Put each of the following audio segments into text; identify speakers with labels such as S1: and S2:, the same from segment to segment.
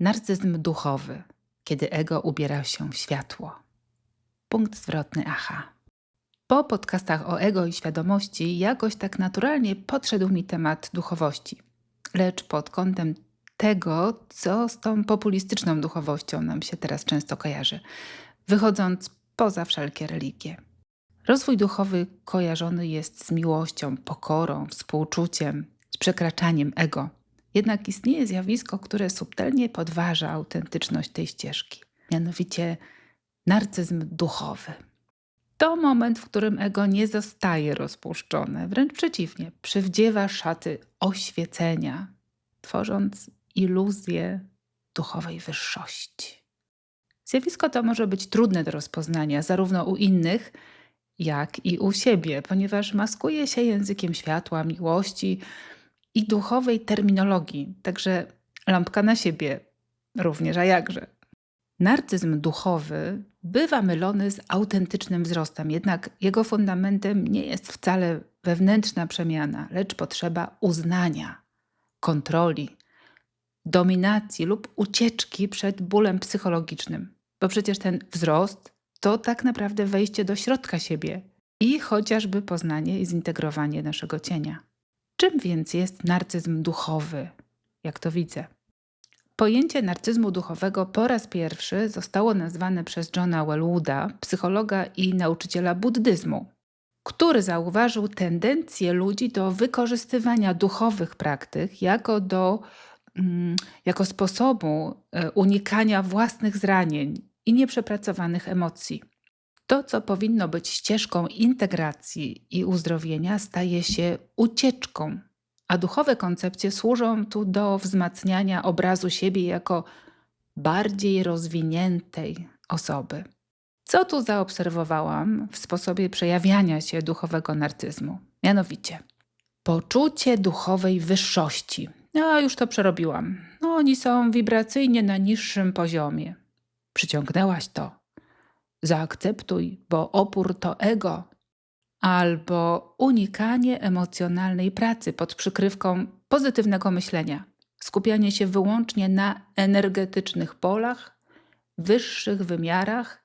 S1: narcyzm duchowy, kiedy ego ubiera się w światło. Punkt zwrotny aha. Po podcastach o ego i świadomości jakoś tak naturalnie podszedł mi temat duchowości, lecz pod kątem tego, co z tą populistyczną duchowością nam się teraz często kojarzy, wychodząc poza wszelkie religie. Rozwój duchowy kojarzony jest z miłością, pokorą, współczuciem, z przekraczaniem ego. Jednak istnieje zjawisko, które subtelnie podważa autentyczność tej ścieżki, mianowicie narcyzm duchowy. To moment, w którym ego nie zostaje rozpuszczone, wręcz przeciwnie, przywdziewa szaty oświecenia, tworząc iluzję duchowej wyższości. Zjawisko to może być trudne do rozpoznania zarówno u innych, jak i u siebie, ponieważ maskuje się językiem światła, miłości i duchowej terminologii. Także lampka na siebie również, a jakże. Narcyzm duchowy bywa mylony z autentycznym wzrostem, jednak jego fundamentem nie jest wcale wewnętrzna przemiana, lecz potrzeba uznania, kontroli, dominacji lub ucieczki przed bólem psychologicznym. Bo przecież ten wzrost to tak naprawdę wejście do środka siebie i chociażby poznanie i zintegrowanie naszego cienia. Czym więc jest narcyzm duchowy? Jak to widzę? Pojęcie narcyzmu duchowego po raz pierwszy zostało nazwane przez Johna Wellwooda, psychologa i nauczyciela buddyzmu, który zauważył tendencję ludzi do wykorzystywania duchowych praktyk jako, do, mm, jako sposobu e, unikania własnych zranień i nieprzepracowanych emocji. To, co powinno być ścieżką integracji i uzdrowienia, staje się ucieczką, a duchowe koncepcje służą tu do wzmacniania obrazu siebie jako bardziej rozwiniętej osoby. Co tu zaobserwowałam w sposobie przejawiania się duchowego narcyzmu? Mianowicie poczucie duchowej wyższości. No, już to przerobiłam. No, oni są wibracyjnie na niższym poziomie. Przyciągnęłaś to. Zaakceptuj, bo opór to ego. Albo unikanie emocjonalnej pracy pod przykrywką pozytywnego myślenia. Skupianie się wyłącznie na energetycznych polach, wyższych wymiarach,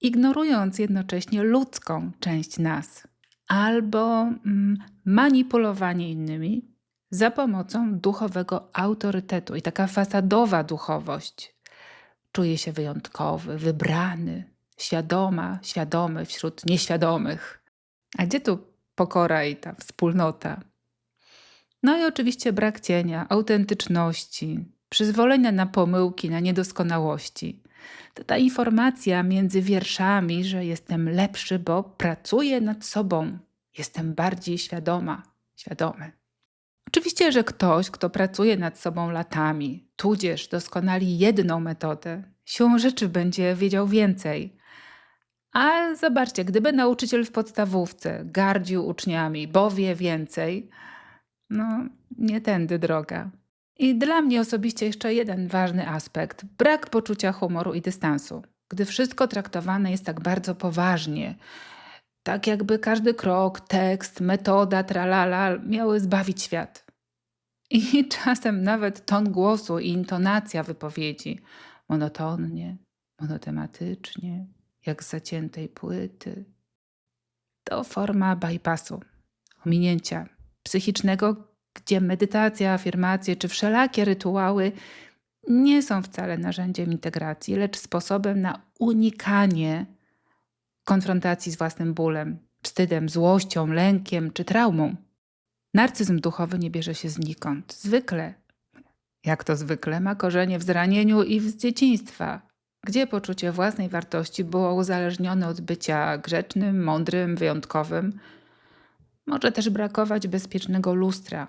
S1: ignorując jednocześnie ludzką część nas. Albo mm, manipulowanie innymi za pomocą duchowego autorytetu i taka fasadowa duchowość Czuję się wyjątkowy, wybrany, świadoma, świadomy wśród nieświadomych. A gdzie tu pokora i ta wspólnota? No i oczywiście brak cienia, autentyczności, przyzwolenia na pomyłki, na niedoskonałości. To ta informacja między wierszami, że jestem lepszy, bo pracuję nad sobą, jestem bardziej świadoma, świadomy. Oczywiście, że ktoś, kto pracuje nad sobą latami, tudzież doskonali jedną metodę, siłą rzeczy będzie wiedział więcej. A zobaczcie, gdyby nauczyciel w podstawówce gardził uczniami, bo wie więcej, no nie tędy droga. I dla mnie osobiście jeszcze jeden ważny aspekt brak poczucia humoru i dystansu. Gdy wszystko traktowane jest tak bardzo poważnie, tak jakby każdy krok, tekst, metoda, tralala miały zbawić świat. I czasem nawet ton głosu i intonacja wypowiedzi monotonnie, monotematycznie, jak z zaciętej płyty. To forma bypassu, ominięcia psychicznego, gdzie medytacja, afirmacje czy wszelakie rytuały nie są wcale narzędziem integracji, lecz sposobem na unikanie konfrontacji z własnym bólem, wstydem, złością, lękiem czy traumą. Narcyzm duchowy nie bierze się znikąd. Zwykle, jak to zwykle, ma korzenie w zranieniu i z dzieciństwa, gdzie poczucie własnej wartości było uzależnione od bycia grzecznym, mądrym, wyjątkowym. Może też brakować bezpiecznego lustra.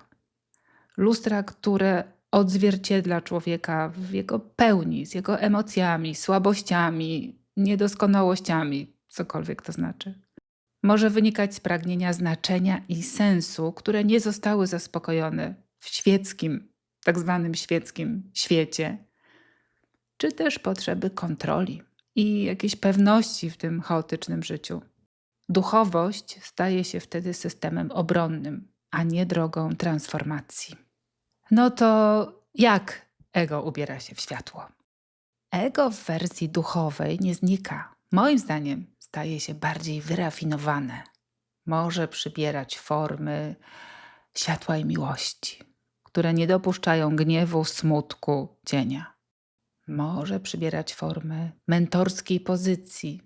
S1: Lustra, które odzwierciedla człowieka w jego pełni, z jego emocjami, słabościami, niedoskonałościami, cokolwiek to znaczy może wynikać z pragnienia znaczenia i sensu, które nie zostały zaspokojone w świeckim, tak zwanym świeckim świecie, czy też potrzeby kontroli i jakiejś pewności w tym chaotycznym życiu. Duchowość staje się wtedy systemem obronnym, a nie drogą transformacji. No to jak ego ubiera się w światło. Ego w wersji duchowej nie znika. Moim zdaniem staje się bardziej wyrafinowane. Może przybierać formy światła i miłości, które nie dopuszczają gniewu, smutku, cienia. Może przybierać formy mentorskiej pozycji,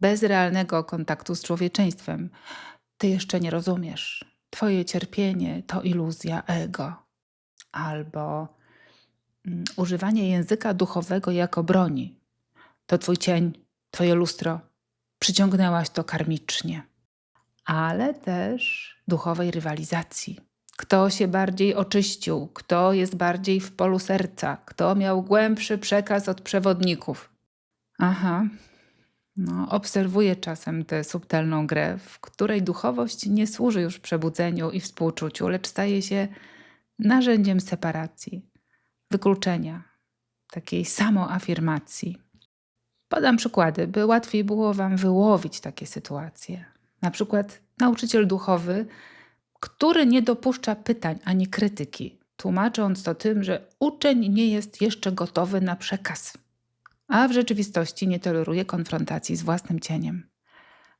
S1: bez realnego kontaktu z człowieczeństwem. Ty jeszcze nie rozumiesz. Twoje cierpienie to iluzja ego. Albo mm, używanie języka duchowego jako broni. To twój cień, twoje lustro. Przyciągnęłaś to karmicznie. Ale też duchowej rywalizacji. Kto się bardziej oczyścił, kto jest bardziej w polu serca, kto miał głębszy przekaz od przewodników. Aha, no, obserwuję czasem tę subtelną grę, w której duchowość nie służy już przebudzeniu i współczuciu, lecz staje się narzędziem separacji, wykluczenia, takiej samoafirmacji. Podam przykłady, by łatwiej było Wam wyłowić takie sytuacje. Na przykład nauczyciel duchowy, który nie dopuszcza pytań ani krytyki, tłumacząc to tym, że uczeń nie jest jeszcze gotowy na przekaz a w rzeczywistości nie toleruje konfrontacji z własnym cieniem.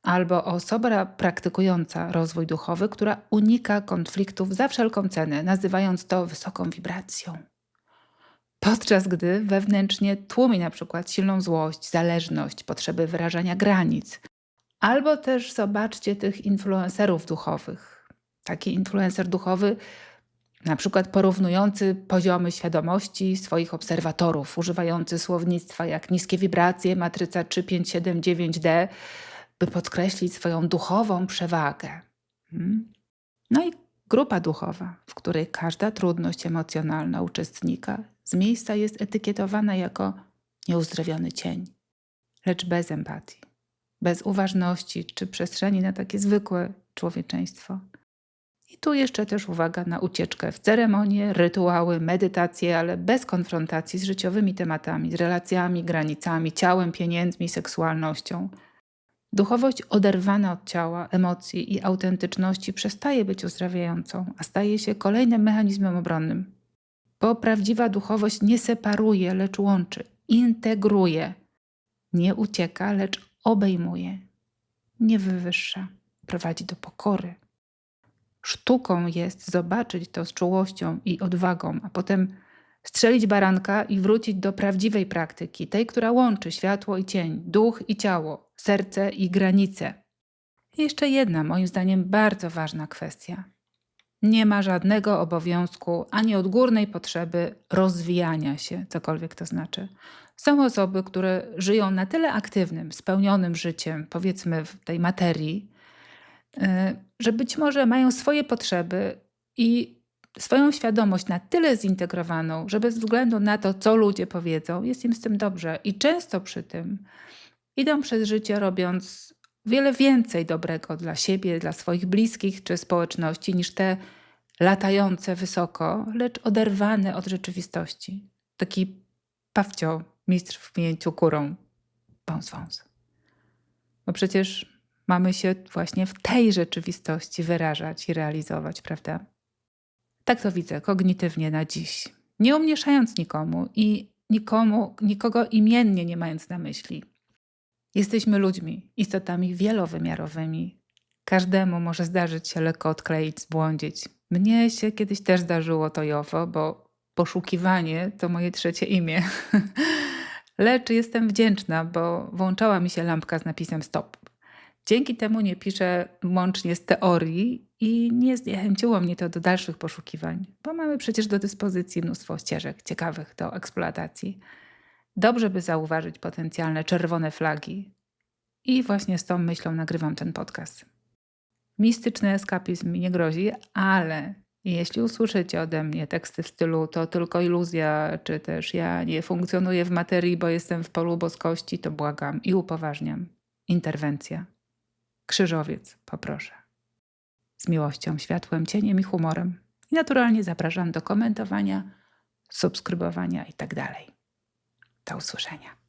S1: Albo osoba praktykująca rozwój duchowy, która unika konfliktów za wszelką cenę, nazywając to wysoką wibracją. Podczas gdy wewnętrznie tłumi na przykład silną złość, zależność, potrzeby wyrażania granic. Albo też zobaczcie tych influencerów duchowych. Taki influencer duchowy na przykład porównujący poziomy świadomości swoich obserwatorów, używający słownictwa jak niskie wibracje, matryca 3579D, by podkreślić swoją duchową przewagę. Hmm? No i grupa duchowa, w której każda trudność emocjonalna uczestnika z miejsca jest etykietowana jako nieuzdrowiony cień, lecz bez empatii, bez uważności czy przestrzeni na takie zwykłe człowieczeństwo. I tu jeszcze też uwaga na ucieczkę w ceremonie, rytuały, medytacje, ale bez konfrontacji z życiowymi tematami, z relacjami, granicami, ciałem, pieniędzmi, seksualnością. Duchowość oderwana od ciała, emocji i autentyczności przestaje być uzdrawiającą, a staje się kolejnym mechanizmem obronnym. Bo prawdziwa duchowość nie separuje, lecz łączy, integruje. Nie ucieka, lecz obejmuje. Nie wywyższa, prowadzi do pokory. Sztuką jest zobaczyć to z czułością i odwagą, a potem strzelić baranka i wrócić do prawdziwej praktyki, tej, która łączy światło i cień, duch i ciało, serce i granice. I jeszcze jedna, moim zdaniem, bardzo ważna kwestia. Nie ma żadnego obowiązku ani odgórnej potrzeby rozwijania się, cokolwiek to znaczy. Są osoby, które żyją na tyle aktywnym, spełnionym życiem, powiedzmy w tej materii, że być może mają swoje potrzeby i swoją świadomość na tyle zintegrowaną, że bez względu na to, co ludzie powiedzą, jest im z tym dobrze. I często przy tym idą przez życie robiąc wiele więcej dobrego dla siebie, dla swoich bliskich czy społeczności niż te latające wysoko, lecz oderwane od rzeczywistości. Taki pawcio, mistrz w mięciu kurą. Wąs, wąs. Bo przecież mamy się właśnie w tej rzeczywistości wyrażać i realizować, prawda? Tak to widzę kognitywnie na dziś, nie umniejszając nikomu i nikomu, nikogo imiennie nie mając na myśli. Jesteśmy ludźmi, istotami wielowymiarowymi. Każdemu może zdarzyć się lekko odkleić, zbłądzić. Mnie się kiedyś też zdarzyło to Jowo, bo poszukiwanie to moje trzecie imię. Lecz jestem wdzięczna, bo włączała mi się lampka z napisem stop. Dzięki temu nie piszę łącznie z teorii i nie zniechęciło mnie to do dalszych poszukiwań, bo mamy przecież do dyspozycji mnóstwo ścieżek ciekawych do eksploatacji. Dobrze by zauważyć potencjalne czerwone flagi. I właśnie z tą myślą nagrywam ten podcast. Mistyczny eskapizm mi nie grozi, ale jeśli usłyszycie ode mnie teksty w stylu to tylko iluzja, czy też ja nie funkcjonuję w materii, bo jestem w polu boskości, to błagam i upoważniam. Interwencja. Krzyżowiec, poproszę. Z miłością, światłem, cieniem i humorem. I naturalnie zapraszam do komentowania, subskrybowania itd. Tak Do usłyszenia.